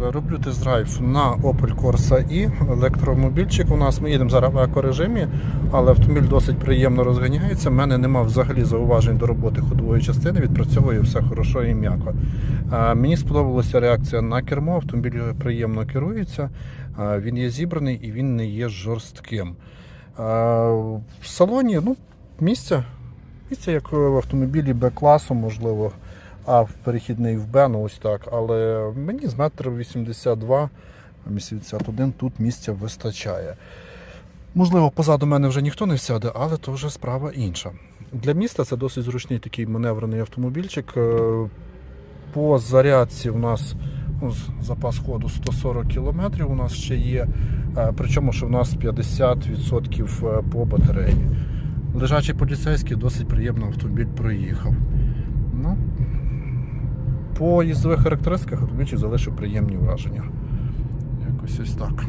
роблю тест-драйв на Opel Corsa E. Електромобільчик у нас. Ми їдемо зараз в екорежимі, але автомобіль досить приємно розганяється. У мене нема взагалі зауважень до роботи ходової частини, відпрацьовує все хорошо і м'яко. Мені сподобалася реакція на кермо. Автомобіль приємно керується. Він є зібраний і він не є жорстким. В салоні ну, місця. Місце як в автомобілі Б-класу, можливо, а в перехідний в Б, ну ось так. Але мені з метр 82, 81 тут місця вистачає. Можливо, позаду мене вже ніхто не сяде, але то вже справа інша. Для міста це досить зручний такий маневрений автомобільчик. Е, По зарядці у нас ну, запас ходу 140 км у нас ще є. Е, Причому, що в нас 50% по батареї. Лежачий поліцейський досить приємно автомобіль проїхав. Ну, по їздових характеристиках автомобіль залишив приємні враження. Якось ось так.